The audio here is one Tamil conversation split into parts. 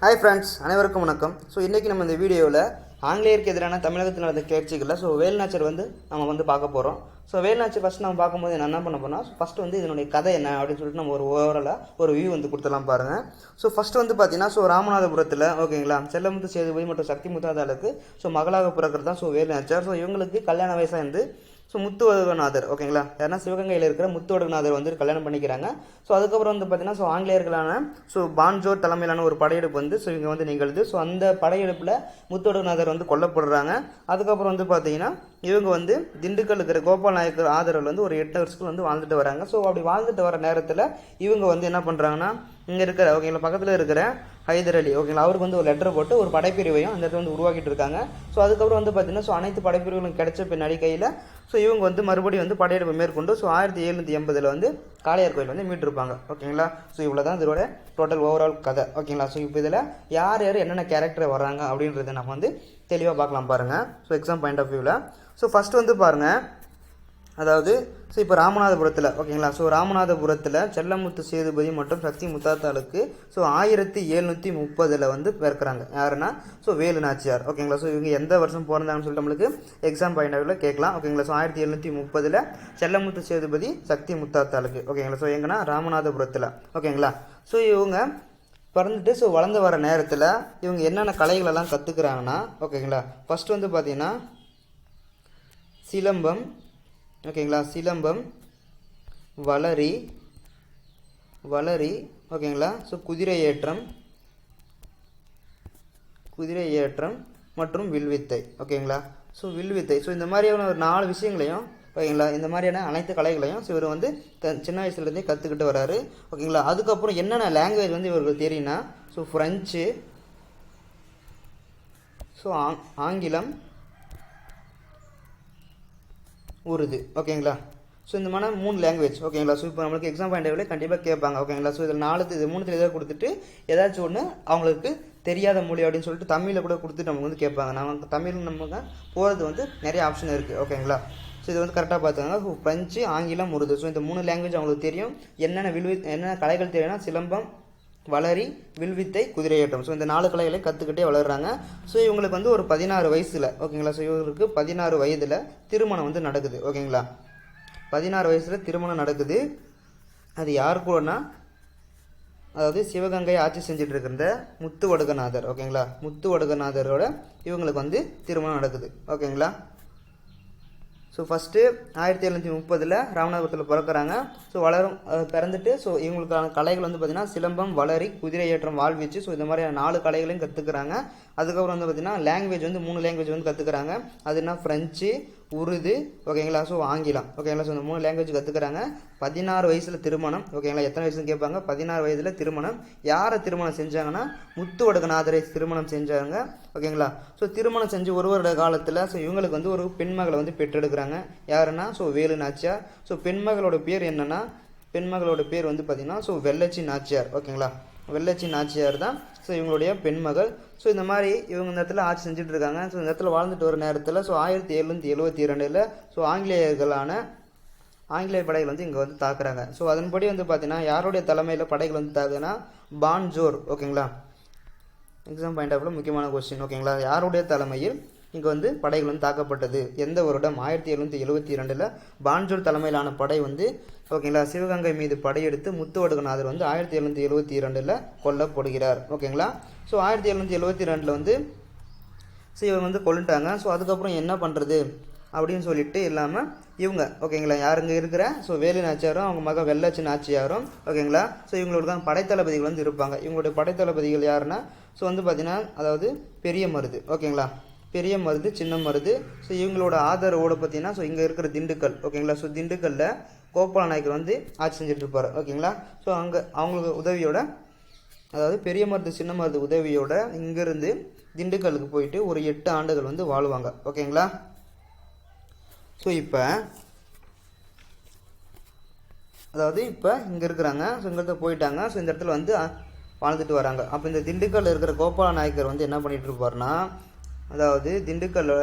ஹாய் ஃப்ரெண்ட்ஸ் அனைவருக்கும் வணக்கம். ஸோ இன்றைக்கி நம்ம இந்த வீடியோவில் ஆங்கிலேயருக்கு எதிரான தமிழகத்தில் நடந்த கிளர்ச்சிகளில் ஸோ வேல்நாச்சர் வந்து நம்ம வந்து பார்க்க போகிறோம் ஸோ வேல்நாச்சர் ஃபஸ்ட் நம்ம பார்க்கும்போது நான் என்ன பண்ண போனால் ஃபஸ்ட்டு வந்து இதனுடைய கதை என்ன அப்படின்னு சொல்லிட்டு நம்ம ஒரு ஓவராலாக ஒரு வியூ வந்து கொடுத்துலாம் பாருங்கள் ஸோ ஃபஸ்ட்டு வந்து பார்த்தீங்கன்னா ஸோ ராமநாதபுரத்தில் ஓகேங்களா செல்லமுத்து சேதுபதி மற்றும் சக்தி முத்தாதாளுக்கு ஸோ மகளாக பிறக்கிறது தான் ஸோ வேல்நாச்சர் ஸோ இவங்களுக்கு கல்யாண வயசாக இருந்து ஸோ முத்துவடுகநாதர் ஓகேங்களா யாருன்னா சிவகங்கையில் இருக்கிற முத்துவடுகநாதர் வந்து கல்யாணம் பண்ணிக்கிறாங்க. ஸோ அதுக்கப்புறம் வந்து பார்த்தீங்கன்னா ஸோ ஆங்கிலேயர்களான ஸோ பான்ஜோர் தலைமையிலான ஒரு படையெடுப்பு வந்து ஸோ இங்கே வந்து நிகழ்து. ஸோ அந்த படையெடுப்பில் முத்துவடுகநாதர் வந்து கொல்லப்படுறாங்க. அதுக்கப்புறம் வந்து பார்த்தீங்கன்னா இவங்க வந்து திண்டுக்கல் இருக்கிற கோபால் நாயக்கர் ஆதரவில் வந்து ஒரு எட்டு வருஷத்துக்கு வந்து வாழ்ந்துட்டு வராங்க. ஸோ அப்படி வாழ்ந்துட்டு வர நேரத்தில் இவங்க வந்து என்ன பண்ணுறாங்கன்னா இங்கே இருக்கிற ஓகேங்களா பக்கத்தில் இருக்கிற ஹைதர் அலி ஓகேங்களா அவருக்கு வந்து ஒரு லெட்டர் போட்டு ஒரு படைப்பிரிவையும் அந்த இடத்துல வந்து உருவாக்கிட்டு இருக்காங்க ஸோ அதுக்கப்புறம் வந்து பார்த்தீங்கன்னா ஸோ அனைத்து படைப்பிரிவுகளும் கிடைச்ச பின்னாடி கையில் ஸோ இவங்க வந்து மறுபடியும் வந்து படையெடுப்பு மேற்கொண்டு ஸோ ஆயிரத்தி எழுநூற்றி எண்பதில் வந்து காளையார் கோயில் வந்து மீட்டிருப்பாங்க ஓகேங்களா. ஸோ இவ்வளோ தான் இதோட டோட்டல் ஓவரால் கதை ஓகேங்களா. ஸோ இப்போ இதில் யார் யார் என்னென்ன கேரக்டர் வராங்க அப்படின்றத நம்ம வந்து தெளிவாக பார்க்கலாம் பாருங்கள் ஸோ எக்ஸாம் பாயிண்ட் ஆஃப் வியூவில் ஸோ ஃபஸ்ட்டு வந்து பாருங்கள் அதாவது ஸோ இப்போ ராமநாதபுரத்தில் ஓகேங்களா? ஸோ ராமநாதபுரத்தில் செல்லமுத்து சேதுபதி மற்றும் சக்தி முத்தாத்தாளுக்கு ஸோ ஆயிரத்தி எழுநூற்றி முப்பதில் வந்து பிறக்கிறாங்க. யாருன்னா? ஸோ வேலு நாச்சியார். ஓகேங்களா? ஸோ இவங்க எந்த வருஷம் பிறந்தாங்கன்னு சொல்லிட்டு நம்மளுக்கு எக்ஸாம் பாயிண்ட் ஆஃப்ல கேட்கலாம். ஓகேங்களா? ஸோ ஆயிரத்தி எழுநூற்றி முப்பதில் செல்லமுத்து சேதுபதி சக்தி முத்தாத்தாளுக்கு. ஓகேங்களா? ஸோ எங்கன்னா? ராமநாதபுரத்தில். ஓகேங்களா? ஸோ இவங்க பிறந்துட்டு ஸோ வளர்ந்து வர நேரத்தில் இவங்க என்னென்ன கலைகளெல்லாம் கற்றுக்குறாங்கன்னா ஓகேங்களா? ஃபஸ்ட்டு வந்து பார்த்தீங்கன்னா சிலம்பம் ஓகேங்களா? சிலம்பம் வளரி வளரி ஓகேங்களா? ஸோ குதிரை ஏற்றம் குதிரை ஏற்றம் மற்றும் வில்வித்தை ஓகேங்களா? ஸோ வில்வித்தை. ஸோ இந்த மாதிரியான ஒரு நாலு விஷயங்களையும் ஓகேங்களா? இந்த மாதிரியான அனைத்து கலைகளையும் ஸோ இவர் வந்து த சின்ன வயசுலேருந்தே கற்றுக்கிட்டு வராரு ஓகேங்களா? அதுக்கப்புறம் என்னென்ன லாங்குவேஜ் வந்து இவருக்கு தெரியும்னா ஸோ ஃப்ரெஞ்சு ஸோ ஆங் ஆங்கிலம் உருது. ஓகேங்களா? ஸோ இந்த மாதிரி மூணு லாங்குவேஜ் ஓகேங்களா? ஸோ இப்போ நம்மளுக்கு எக்ஸாம் பாயிண்ட் கண்டிப்பாக கேட்பாங்க ஓகேங்களா? ஸோ இதில் நாலு இது மூணுத்தில் ஏதாவது கொடுத்துட்டு ஏதாச்சும் ஒன்று அவங்களுக்கு தெரியாத மொழி அப்படின்னு சொல்லிட்டு தமிழில் கூட கொடுத்துட்டு நமக்கு வந்து கேட்பாங்க. நமக்கு தமிழ் நமக்கு போகிறது வந்து நிறைய ஆப்ஷன் இருக்குது ஓகேங்களா? ஸோ இது வந்து கரெக்டாக பார்த்துக்கோங்க. ஃப்ரெஞ்சு ஆங்கிலம் உருது. ஸோ இந்த மூணு லாங்குவேஜ் அவங்களுக்கு தெரியும். என்னென்ன விழு என்னென்ன கலைகள் தெரியும்னா சிலம்பம் வளரி வில்வித்தை குதிரையேற்றம். ஸோ இந்த நாலு கலைகளை கற்றுக்கிட்டே வளர்கிறாங்க ஸோ இவங்களுக்கு வந்து ஒரு பதினாறு வயசில் ஓகேங்களா? ஸோ இவருக்கு பதினாறு வயதில் திருமணம் வந்து நடக்குது ஓகேங்களா? பதினாறு வயசில் திருமணம் நடக்குது. அது யார் கூடனா அதாவது சிவகங்கை ஆட்சி செஞ்சுட்டு இருக்கிற முத்து வடுகநாதர் ஓகேங்களா? முத்து வடுகநாதரோட இவங்களுக்கு வந்து திருமணம் நடக்குது ஓகேங்களா? ஸோ ஃபஸ்ட்டு ஆயிரத்தி எழுநூற்றி முப்பதில் ராமநாதபுரத்தில் பிறக்கிறாங்க. ஸோ வளரும் பிறந்துட்டு ஸோ இவங்களுக்கான கலைகள் வந்து பார்த்திங்கன்னா சிலம்பம் வளரி குதிரை ஏற்றம் வாழ்வீச்சு ஸோ இந்த மாதிரியான நாலு கலைகளையும் கற்றுக்குறாங்க அதுக்கப்புறம் வந்து பார்த்திங்கன்னா லாங்குவேஜ் வந்து மூணு லாங்குவேஜ் வந்து கற்றுக்குறாங்க அதுனா ஃப்ரெஞ்சு உருது ஓகேங்களா? ஸோ ஆங்கிலம். ஓகேங்களா? ஸோ இந்த மூணு லாங்குவேஜ் கற்றுக்குறாங்க பதினாறு வயசில் திருமணம் ஓகேங்களா? எத்தனை வயசுன்னு கேட்பாங்க? பதினாறு வயதில் திருமணம். யாரை திருமணம் செஞ்சாங்கன்னா? முத்து வடுகநாதரை திருமணம் செஞ்சாங்க ஓகேங்களா? ஸோ திருமணம் செஞ்சு ஒரு வருட காலத்தில் ஸோ இவங்களுக்கு வந்து ஒரு பெண்மகளை வந்து பெற்றெடுக்கிறாங்க. யாருன்னா? ஸோ வேலு நாச்சியார். ஸோ பெண்மகளோட பேர் என்னென்னா? பெண்மகளோட பேர் வந்து பார்த்திங்கன்னா ஸோ வெள்ளச்சி நாச்சியார் ஓகேங்களா? வெள்ளச்சி நாச்சியார் தான். ஸோ இவங்களுடைய பெண்மகள். ஸோ இந்த மாதிரி இவங்க இந்த இடத்துல ஆட்சி செஞ்சுட்டு இருக்காங்க ஸோ இந்த இடத்துல வாழ்ந்துட்டு வர நேரத்தில் ஸோ ஆயிரத்தி எழுநூற்றி எழுபத்தி இரண்டில் ஸோ ஆங்கிலேயர்களான ஆங்கிலேய படைகள் வந்து இங்கே வந்து தாக்குறாங்க. ஸோ அதன்படி வந்து பார்த்தீங்கன்னா யாருடைய தலைமையில் படைகள் வந்து தாக்குதுன்னா பான்ஜோர் ஓகேங்களா எக்ஸாம் பாயிண்ட் ஆஃப்ல முக்கியமான கொஸ்டின் ஓகேங்களா யாருடைய தலைமையில் இங்கே வந்து படைகள் வந்து தாக்கப்பட்டது. எந்த வருடம்? ஆயிரத்தி எழுநூற்றி எழுபத்தி இரண்டில் பான்ஜூர் தலைமையிலான படை வந்து ஓகேங்களா சிவகங்கை மீது படையெடுத்து முத்துவடுகநாதர் வந்து ஆயிரத்தி எழுநூற்றி எழுபத்தி இரண்டில் கொல்லப்படுகிறார். ஓகேங்களா? ஸோ ஆயிரத்தி எழுநூற்றி எழுபத்தி ரெண்டில் வந்து ஸோ இவங்க வந்து கொண்டுட்டாங்க ஸோ அதுக்கப்புறம் என்ன பண்ணுறது அப்படின்னு சொல்லிட்டு இல்லாமல் இவங்க ஓகேங்களா யாருங்க இருக்கிற? ஸோ வேலு நாச்சியாரும் அவங்க மக வெள்ளச்சி நாச்சியாரும் ஓகேங்களா? ஸோ இவங்களோட தான் படைத்தளபதிகள் வந்து இருப்பாங்க. இவங்களுடைய படைத்தளபதிகள் யாருன்னா? ஸோ வந்து பார்த்தீங்கன்னா அதாவது பெரிய மருது ஓகேங்களா? பெரிய மருது சின்ன மருது ஸோ இவங்களோட ஆதரவோடு பார்த்தீங்கன்னா ஸோ இங்கே இருக்கிற திண்டுக்கல் ஓகேங்களா? ஸோ திண்டுக்கல்ல கோபால நாயக்கர் வந்து ஆட்சி செஞ்சிட்டுருப்பாரு ஓகேங்களா? ஸோ அங்கே அவங்களுக்கு உதவியோட அதாவது பெரிய மருது சின்ன மருது உதவியோட இங்கேருந்து திண்டுக்கல்லுக்கு போயிட்டு ஒரு எட்டு ஆண்டுகள் வந்து வாழுவாங்க ஓகேங்களா? ஸோ இப்போ அதாவது இப்போ இங்கே இருக்கிறாங்க ஸோ இங்கிட்ட போயிட்டாங்க ஸோ இந்த இடத்துல வந்து வாழ்ந்துட்டு வராங்க. அப்போ இந்த திண்டுக்கல்ல இருக்கிற கோபால நாயக்கர் வந்து என்ன பண்ணிகிட்டு இருப்பாருன்னா அதாவது திண்டுக்கல்ல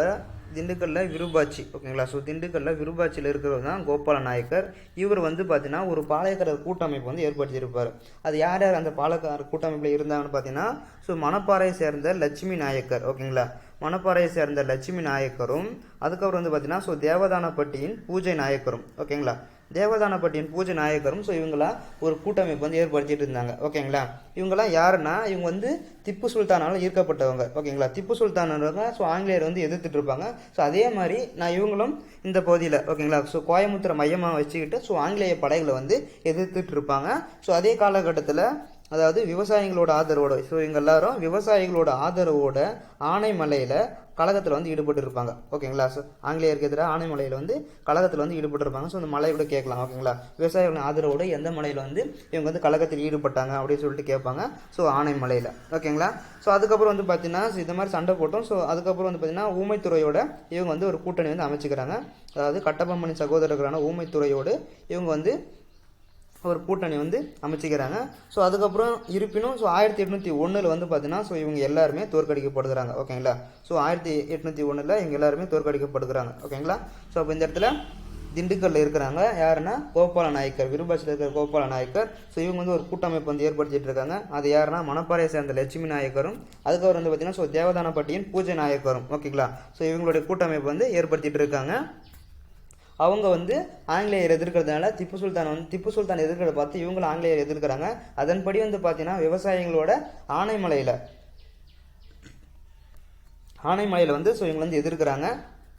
திண்டுக்கல்லில் விருபாட்சி ஓகேங்களா? ஸோ திண்டுக்கல்லில் விருபாட்சியில் இருக்கிறவர் தான் கோபால நாயக்கர். இவர் வந்து பார்த்தீங்கன்னா ஒரு பாளையக்காரர் கூட்டமைப்பு வந்து ஏற்படுத்தியிருப்பார். அது யார் யார் அந்த பாலக்காரர் கூட்டமைப்பில் இருந்தாங்கன்னு பார்த்தீங்கன்னா ஸோ மணப்பாறையை சேர்ந்த லட்சுமி நாயக்கர். ஓகேங்களா? மணப்பாறையை சேர்ந்த லட்சுமி நாயக்கரும் அதுக்கப்புறம் வந்து பார்த்தீங்கன்னா ஸோ தேவதானப்பட்டியின் பூஜை நாயக்கரும். ஓகேங்களா? தேவதானப்பட்டியின் பூஜை நாயக்கரும் ஸோ இவங்களாம் ஒரு கூட்டமைப்பு வந்து ஏற்படுத்திட்டு இருந்தாங்க. ஓகேங்களா? இவங்கெல்லாம் யாருன்னா இவங்க வந்து திப்பு சுல்தானால் ஈர்க்கப்பட்டவங்க. ஓகேங்களா? திப்பு சுல்தானவங்க ஸோ ஆங்கிலேயர் வந்து எதிர்த்துட்டு இருப்பாங்க. ஸோ அதே மாதிரி நான் இவங்களும் இந்த பகுதியில் ஓகேங்களா? ஸோ கோயம்புத்தூரை மையமாக வச்சுக்கிட்டு ஸோ ஆங்கிலேய படைகளை வந்து எதிர்த்துட்டு இருப்பாங்க. ஸோ அதே காலகட்டத்தில் அதாவது விவசாயிகளோட ஆதரவோட ஸோ இவங்க எல்லாரும் விவசாயிகளோட ஆதரவோட ஆனைமலையில் கழகத்தில் வந்து ஈடுபட்டு இருப்பாங்க. ஓகேங்களா? ஸோ ஆங்கிலேயருக்கு எதிராக ஆனைமலையில் வந்து கழகத்தில் வந்து ஈடுபட்டு இருப்பாங்க. ஸோ அந்த மலையை கூட கேட்கலாம். ஓகேங்களா? விவசாயிகளின் ஆதரவோட எந்த மலையில் வந்து இவங்க வந்து கழகத்தில் ஈடுபட்டாங்க அப்படின்னு சொல்லிட்டு கேட்பாங்க. ஸோ ஆனைமலையில் ஓகேங்களா? ஸோ அதுக்கப்புறம் வந்து பார்த்தீங்கன்னா இந்த மாதிரி சண்டை போட்டோம். ஸோ அதுக்கப்புறம் வந்து பார்த்தீங்கன்னா ஊமைத்துறையோட இவங்க வந்து ஒரு கூட்டணி வந்து அமைச்சுக்கிறாங்க. அதாவது கட்டபொம்மனின் சகோதரர்களான ஊமைத்துறையோடு இவங்க வந்து ஒரு கூட்டணி வந்து அமைச்சிக்கிறாங்க. ஸோ அதுக்கப்புறம் இருப்பினும் ஸோ ஆயிரத்தி எட்நூற்றி ஒன்றில் வந்து பார்த்தீங்கன்னா ஸோ இவங்க எல்லாருமே தோற்கடிக்கப்படுகிறாங்க ஓகேங்களா? ஸோ ஆயிரத்தி எட்நூற்றி ஒன்றில் இவங்க எல்லாருமே தோற்கடிக்கப்படுகிறாங்க ஓகேங்களா? ஸோ அப்போ இந்த இடத்துல திண்டுக்கல்ல இருக்கிறாங்க. யாருன்னா? கோபால நாயக்கர் விருபாட்சியில் இருக்கிற கோபால நாயக்கர். ஸோ இவங்க வந்து ஒரு கூட்டமைப்பு வந்து ஏற்படுத்திட்டு இருக்காங்க. அது யாருன்னா? மணப்பாறையை சேர்ந்த லட்சுமி நாயக்கரும் அதுக்கப்புறம் வந்து பார்த்தீங்கன்னா ஸோ தேவதானப்பட்டியின் பூஜை நாயக்கரும். ஓகேங்களா? ஸோ இவங்களுடைய கூட்டமைப்பு வந்து ஏற்படுத்திட்டு இருக்காங்க. அவங்க வந்து ஆங்கிலேயர் எதிர்க்கிறதுனால திப்பு சுல்தான் வந்து திப்பு சுல்தான் எதிர்க்கிறத பார்த்து இவங்களும் ஆங்கிலேயர் எதிர்க்கிறாங்க. அதன்படி வந்து பார்த்தீங்கன்னா விவசாயிகளோட ஆனைமலையில் ஆனைமலையில் வந்து ஸோ இவங்க வந்து எதிர்க்கிறாங்க.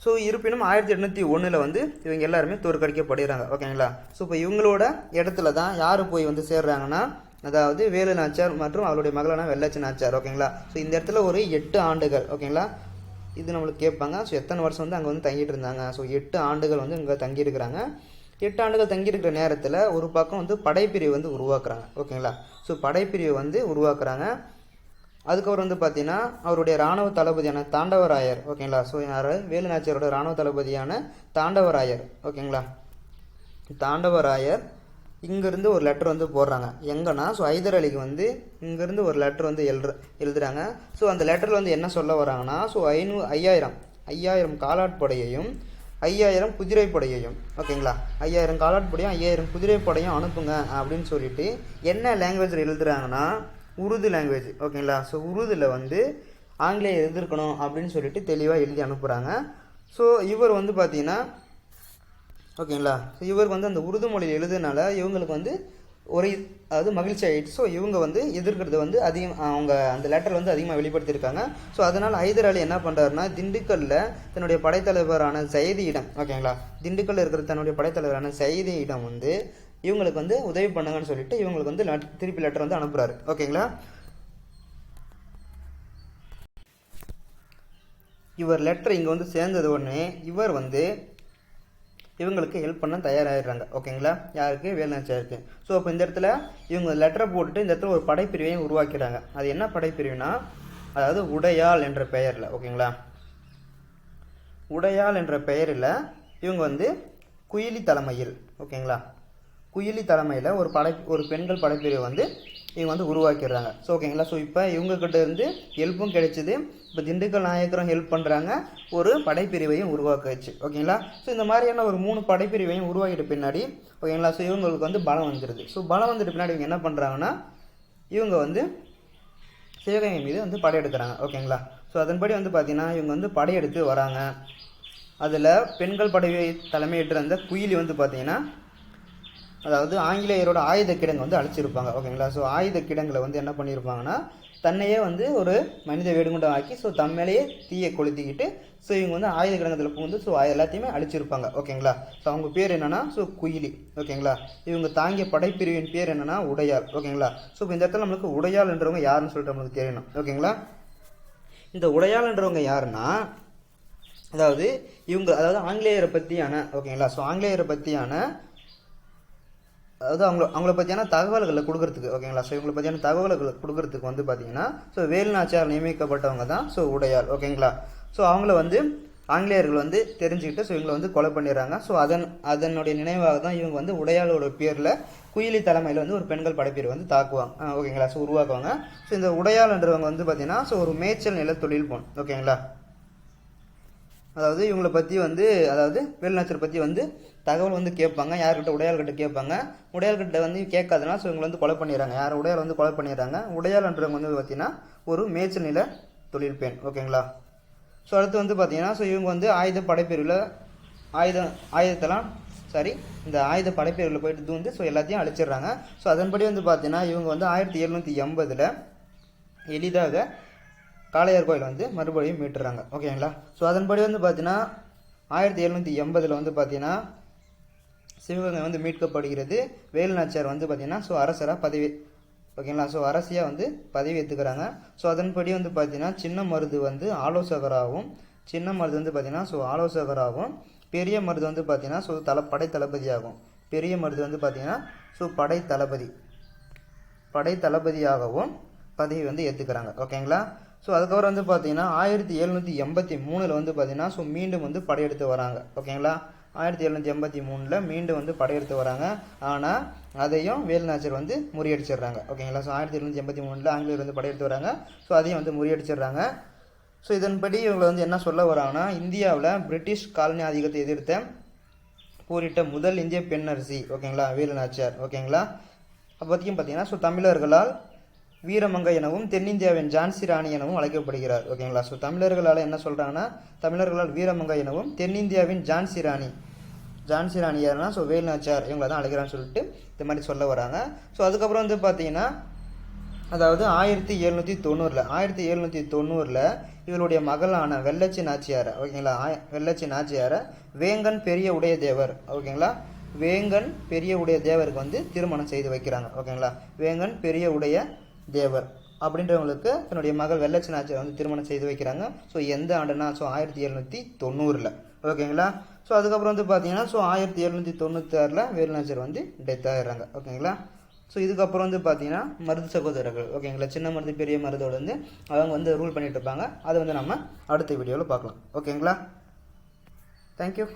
ஸோ இருப்பினும் ஆயிரத்தி எட்நூற்றி ஒன்றில் வந்து இவங்க எல்லாருமே தோற்கடிக்கப்படுகிறாங்க. ஓகேங்களா? ஸோ இப்போ இவங்களோட இடத்துல தான் யார் போய் வந்து சேர்றாங்கன்னா அதாவது வேலு நாச்சார் மற்றும் அவருடைய மகளான வெள்ளச்சி நாச்சார் ஓகேங்களா? ஸோ இந்த இடத்துல ஒரு எட்டு ஆண்டுகள். ஓகேங்களா? இது நம்மளுக்கு கேட்பாங்க. ஸோ எத்தனை வருஷம் வந்து அங்கே வந்து தங்கிட்டு இருந்தாங்க. ஸோ எட்டு ஆண்டுகள் வந்து இங்கே தங்கியிருக்கிறாங்க. எட்டு ஆண்டுகள் தங்கியிருக்கிற நேரத்தில் ஒரு பக்கம் வந்து படைப்பிரிவு வந்து உருவாக்குறாங்க. ஓகேங்களா ஸோ படைப்பிரிவு வந்து உருவாக்குறாங்க. அதுக்கப்புறம் வந்து பார்த்தீங்கன்னா அவருடைய இராணுவ தளபதியான தாண்டவராயர். ஓகேங்களா ஸோ யார்? வேலுநாச்சியாரோட இராணுவ தளபதியான தாண்டவராயர். ஓகேங்களா தாண்டவராயர் இங்கேருந்து ஒரு லெட்டர் வந்து போடுறாங்க. எங்கன்னா? ஸோ ஹைதர் அலிக்கு வந்து இங்கேருந்து ஒரு லெட்டர் வந்து எழுது எழுதுறாங்க. ஸோ அந்த லெட்டரில் வந்து என்ன சொல்ல வராங்கன்னா ஸோ ஐநூ ஐயாயிரம். ஐயாயிரம் காலாட்படையையும் ஐயாயிரம் குதிரைப்படையையும். ஓகேங்களா? ஐயாயிரம் காலாட்படையும் ஐயாயிரம் குதிரைப்படையும் அனுப்புங்க அப்படின்னு சொல்லிட்டு என்ன லாங்குவேஜில் எழுதுறாங்கன்னா உருது லாங்குவேஜ் ஓகேங்களா? ஸோ உருதில் வந்து ஆங்கிலேயம் எழுதிருக்கணும் அப்படின்னு சொல்லிட்டு தெளிவாக எழுதி அனுப்புகிறாங்க ஸோ இவர் வந்து பார்த்திங்கன்னா ஓகேங்களா? ஸோ இவர் வந்து அந்த உருது மொழியில் எழுதுனால இவங்களுக்கு வந்து ஒரு அதாவது மகிழ்ச்சி ஆகிடுச்சு ஸோ இவங்க வந்து எதிர்க்கிறது வந்து அதிகம் அவங்க அந்த லெட்டர் வந்து அதிகமாக வெளிப்படுத்தியிருக்காங்க. ஸோ அதனால் ஹைதர் அலி என்ன பண்ணுறாருன்னா திண்டுக்கல்லில் தன்னுடைய படைத்தலைவரான சைதியிடம் ஓகேங்களா? திண்டுக்கல்லில் இருக்கிற தன்னுடைய படைத்தலைவரான சைதியிடம் வந்து இவங்களுக்கு வந்து உதவி பண்ணுங்கன்னு சொல்லிட்டு இவங்களுக்கு வந்து திருப்பி லெட்டர் வந்து அனுப்புகிறாரு ஓகேங்களா? இவர் லெட்டர் இங்கே வந்து சேர்ந்தது உடனே இவர் வந்து இவங்களுக்கு ஹெல்ப் பண்ண தயாராகிடுறாங்க ஓகேங்களா யாருக்கு? வேலுநாச்சியாருக்கு. ஸோ அப்போ இந்த இடத்துல இவங்க லெட்டரை போட்டுட்டு இந்த இடத்துல ஒரு படைப்பிரிவையும் உருவாக்கிறாங்க அது என்ன படைப்பிரிவுனா அதாவது உடையாள் என்ற பெயரில். ஓகேங்களா உடையாள் என்ற பெயரில் இவங்க வந்து குயிலி தலைமையில். ஓகேங்களா குயிலி தலைமையில் ஒரு படை ஒரு பெண்கள் படைப்பிரிவை வந்து இவங்க வந்து உருவாக்கிடுறாங்க. ஸோ ஓகேங்களா ஸோ இப்போ இவங்கக்கிட்ட இருந்து ஹெல்ப்பும் கிடைச்சிது. இப்போ திண்டுக்கல் நாயக்கரும் ஹெல்ப் பண்ணுறாங்க ஒரு படைப்பிரிவையும் உருவாக்கிச்சு. ஓகேங்களா ஸோ இந்த மாதிரியான ஒரு மூணு படைப்பிரிவையும் உருவாக்கிட்ட பின்னாடி ஓகேங்களா ஸோ இவங்களுக்கு வந்து பலம் வந்துடுது ஸோ பலம் வந்துட்டு பின்னாடி இவங்க என்ன பண்ணுறாங்கன்னா இவங்க வந்து சிவகங்கை மீது வந்து படையெடுக்கிறாங்க. ஓகேங்களா ஸோ அதன்படி வந்து பார்த்திங்கன்னா இவங்க வந்து படையெடுத்து வராங்க. அதில் பெண்கள் படையை தலைமையிட்டு அந்த குயிலி வந்து பார்த்திங்கன்னா அதாவது ஆங்கிலேயரோட ஆயுத கிடங்கு வந்து அழிச்சிருப்பாங்க. ஓகேங்களா ஸோ ஆயுத கிடங்கில் வந்து என்ன பண்ணியிருப்பாங்கன்னா தன்னையே வந்து ஒரு மனித வேடுகுண்டம் ஆக்கி ஸோ தம்மேலேயே தீயை கொளுத்திக்கிட்டு ஸோ இவங்க வந்து ஆயுத கிடங்கத்தில் புகுந்து ஸோ எல்லாத்தையுமே அழிச்சிருப்பாங்க. ஓகேங்களா ஸோ அவங்க பேர் என்னென்னா ஸோ குயிலி. ஓகேங்களா இவங்க தாங்கிய படைப்பிரிவின் பேர் என்னன்னா உடையாள். ஓகேங்களா ஸோ இப்போ இந்த இடத்துல நம்மளுக்கு உடையாள்ன்றவங்க யாருன்னு சொல்லிட்டு நம்மளுக்கு தெரியணும். ஓகேங்களா இந்த உடையாள்ன்றவங்க யாருன்னா அதாவது இவங்க அதாவது ஆங்கிலேயரை பற்றியான ஓகேங்களா ஸோ ஆங்கிலேயரை பற்றியான அதாவது அவங்கள அவங்கள பற்றியான தகவல்களை கொடுக்கறதுக்கு ஓகேங்களா? ஸோ இவங்களை பற்றியான தகவல்களை கொடுக்கறதுக்கு வந்து பார்த்தீங்கன்னா ஸோ வேலுநாச்சியார் நியமிக்கப்பட்டவங்க தான் ஸோ உடையார் ஓகேங்களா? ஸோ அவங்கள வந்து ஆங்கிலேயர்கள் வந்து தெரிஞ்சுக்கிட்டு ஸோ இவங்களை வந்து கொலை பண்ணிடுறாங்க. ஸோ அதன் அதனுடைய நினைவாக தான் இவங்க வந்து உடையாளோட பேரில் குயிலி தலைமையில் வந்து ஒரு பெண்கள் படைப்பீர் வந்து தாக்குவாங்க. ஓகேங்களா? ஸோ உருவாக்குவாங்க. ஸோ இந்த உடையாளன்றவங்க வந்து பார்த்தீங்கன்னா ஸோ ஒரு மேய்ச்சல் நில தொழில் போன் ஓகேங்களா? அதாவது இவங்களை பற்றி வந்து அதாவது வேலுநாச்சியார் பற்றி வந்து தகவல் வந்து கேட்பாங்க. யார்கிட்ட உடையாள்கிட்ட கேட்பாங்க. உடையாள்கிட்ட வந்து கேட்காதனால ஸோ இவங்களை வந்து கொலை பண்ணிடுறாங்க. யார் உடையாள் வந்து கொலை பண்ணிடுறாங்க? உடையாள்ன்றவங்க வந்து பார்த்தீங்கன்னா ஒரு மேய்ச்சல் நில தொழில் பெண். ஓகேங்களா? ஸோ அடுத்து வந்து பார்த்தீங்கன்னா ஸோ இவங்க வந்து ஆயுத படைப்பிரிவில் ஆயுதம் ஆயுதத்தெல்லாம் சாரி இந்த ஆயுத படைப்பிரிவில் போயிட்டு வந்து ஸோ எல்லாத்தையும் அழிச்சிடுறாங்க. ஸோ அதன்படி வந்து பார்த்தீங்கன்னா இவங்க வந்து ஆயிரத்தி எழுநூற்றி எண்பதில் எளிதாக காளையார் கோயில் வந்து மறுபடியும் மீட்டுறாங்க. ஓகேங்களா? ஸோ அதன்படி வந்து பார்த்தீங்கன்னா ஆயிரத்தி எழுநூற்றி எண்பதில் வந்து பார்த்தீங்கன்னா சிவகங்கை வந்து மீட்கப்படுகிறது. வேலுநாச்சியார் வந்து பார்த்தீங்கன்னா ஸோ அரசராக பதவி ஓகேங்களா? ஸோ அரசியாக வந்து பதவி ஏற்றுக்கிறாங்க ஸோ அதன்படி வந்து பார்த்தீங்கன்னா சின்ன மருது வந்து ஆலோசகராகவும் சின்ன மருது வந்து பார்த்தீங்கன்னா ஸோ ஆலோசகராகவும் பெரிய மருது வந்து பார்த்தீங்கன்னா ஸோ தல படை தளபதியாகும் பெரிய மருது வந்து பார்த்தீங்கன்னா ஸோ படை தளபதி படை தளபதியாகவும் பதவி வந்து ஏற்றுக்கிறாங்க ஓகேங்களா? ஸோ அதுக்கப்புறம் வந்து பார்த்தீங்கன்னா ஆயிரத்தி எழுநூற்றி எண்பத்தி மூணில் வந்து பார்த்தீங்கன்னா ஸோ மீண்டும் வந்து படையெடுத்து வராங்க. ஓகேங்களா ஆயிரத்தி எழுநூற்றி எண்பத்தி மூணில் மீண்டும் வந்து படையெடுத்து வராங்க. ஆனால் அதையும் வேலுநாச்சர் வந்து முறியடிச்சிடுறாங்க. ஓகேங்களா ஸோ ஆயிரத்தி எழுநூற்றி எண்பத்தி மூணில் ஆங்கிலேயர் வந்து படையெடுத்து வராங்க. ஸோ அதையும் வந்து முறியடிச்சிடுறாங்க. ஸோ இதன்படி இவங்க வந்து என்ன சொல்ல வராங்கன்னா இந்தியாவில் பிரிட்டிஷ் காலனி ஆதிக்கத்தை எதிர்த்த போரிட்ட முதல் இந்திய பெண்ணரசி. ஓகேங்களா வேலுநாச்சியார். ஓகேங்களா அப்போதைக்கும் பார்த்தீங்கன்னா ஸோ தமிழர்களால் வீரமங்கை எனவும் தென்னிந்தியாவின் ஜான்சி ராணி எனவும் அழைக்கப்படுகிறார். ஓகேங்களா? ஸோ தமிழர்களால் என்ன சொல்கிறாங்கன்னா தமிழர்களால் வீரமங்கை எனவும் தென்னிந்தியாவின் ஜான்சி ராணி ஜான்சி ராணி யாருன்னா ஸோ வேலுநாச்சியார் இவங்களை தான் அழைக்கிறான்னு சொல்லிட்டு இந்த மாதிரி சொல்ல வராங்க. ஸோ அதுக்கப்புறம் வந்து பார்த்தீங்கன்னா அதாவது ஆயிரத்தி எழுநூற்றி தொண்ணூறில் ஆயிரத்தி எழுநூற்றி தொண்ணூறில் இவருடைய மகளான வெள்ளச்சி நாச்சியாரை ஓகேங்களா? ஆய- வெள்ளச்சி நாச்சியாரை வேங்கன் பெரிய உடைய தேவர் ஓகேங்களா? வேங்கன் பெரிய உடைய தேவருக்கு வந்து திருமணம் செய்து வைக்கிறாங்க ஓகேங்களா? வேங்கன் பெரிய உடைய தேவர் அப்படின்றவங்களுக்கு தன்னுடைய மகள் வெள்ளச்சி நாச்சியார் வந்து திருமணம் செய்து வைக்கிறாங்க. ஸோ எந்த ஆண்டுனா ஸோ ஆயிரத்தி எழுநூற்றி தொண்ணூறில். ஓகேங்களா? ஸோ அதுக்கப்புறம் வந்து பார்த்தீங்கன்னா ஸோ ஆயிரத்தி எழுநூற்றி தொண்ணூத்தாறில் வேலுநாச்சியார் வந்து டெத் ஆகிடுறாங்க ஓகேங்களா? ஸோ இதுக்கப்புறம் வந்து பார்த்தீங்கன்னா மருது சகோதரர்கள். ஓகேங்களா? சின்ன மருது பெரிய மருதோடு வந்து அவங்க வந்து ரூல் பண்ணிட்டு இருப்பாங்க. அதை வந்து நம்ம அடுத்த வீடியோவில் பார்க்கலாம். ஓகேங்களா? தேங்க்யூ